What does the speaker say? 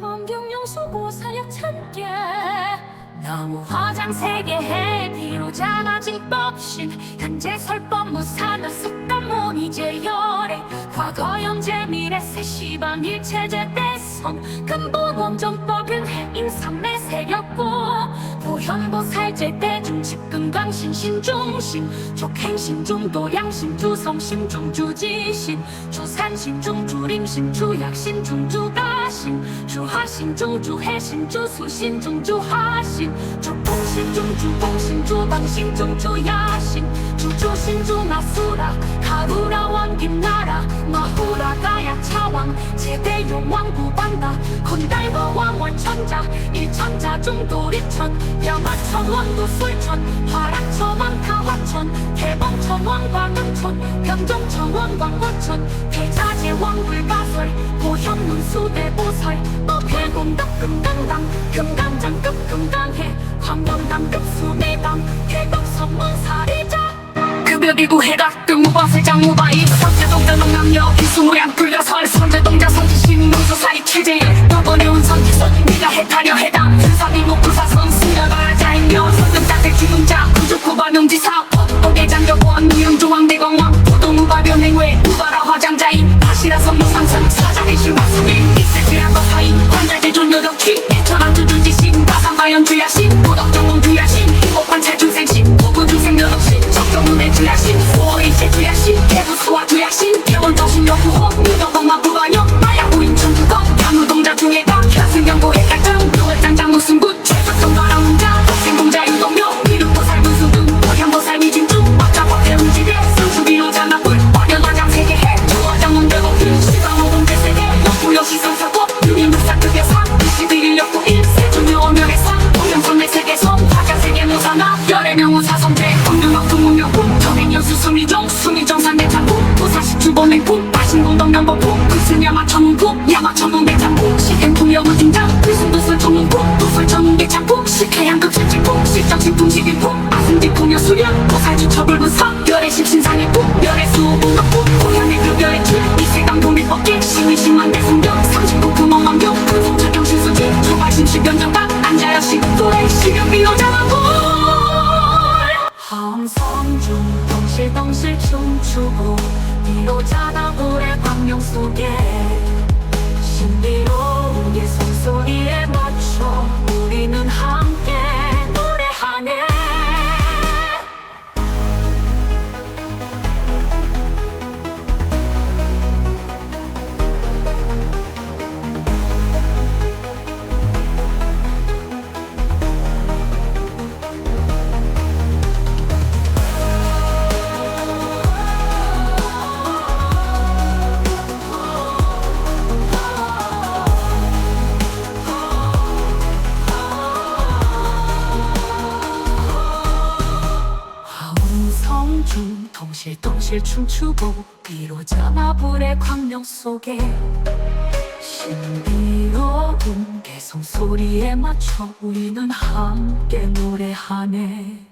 환경영수 고 사력 참게 너무 화장 세게 해. 비로 작아진 법신 현재 설법 무산의 습관 문 이제 열애. 과거 현재 미래 새 시반 일체제 대 성 근본 원전법은 인삼내 새겼고 보현보 살제 대중 집근광신 신중신 족행신 중도 양신 주성신 중주지신 주산신 중주림신 주약신 중주가신 주하신 중주해신 주수신 중주하신 주풍신 중주봉신 주방신 중주야신 주주신 중아수라 가루라 왕김나 라 마후라 가야 차왕. 제대 용 왕 구반다. 건달버 왕월천자. 일천자 중도리천. 병화천 원도술천. 화락천 왕타화천. 대봉천 왕광음천. 병종천 왕광고천. 대자재 왕불가설. 보현문 수대보살. 법해공덕 금강당. 금강장급 금강해. 광명당급 수내당. 대덕 선문사리자. 급여 기구 해각 등무바 세 장 무바이 선제동 사장의 신박수인 이세주야 거사인 환자제 존여덕취 예천한 주주지신 가상바연 주야신 도덕정공 주야신 오판 체중생신 오구중생 여덕신 적정문의 주야신 오이제 주야신 개부수와 주야신 개원정신 여구호 유덕엄마 부반역 마약부인 천 주덕 양우동자 중에다 야승경고 핵 정행연수 수미정 수미정산 대장부 부사식 주범행품 마신공덕명법부 급승야마 천문부 야마 천문대장부 시행풍여무 등장 필승도술 전문부 도술 전문대장부 식해양급 실질품 실정식품 식인품 아승직 풍여 수련 보살주 처불부서 열의 십신상의품 열의 수공덕부 고향의 급여의 줄. 이세당 도밀법계 신의신만 대승경 상신국 금엄왕경 금성철경 신수지 초발신식 변정각 비로자나 불의 광명 속에. 신비로 하운성중 덩실덩실 춤추고 비로자나 불의 광명 속에 신비로운 개성 소리에 맞춰 우리는 함께 노래하네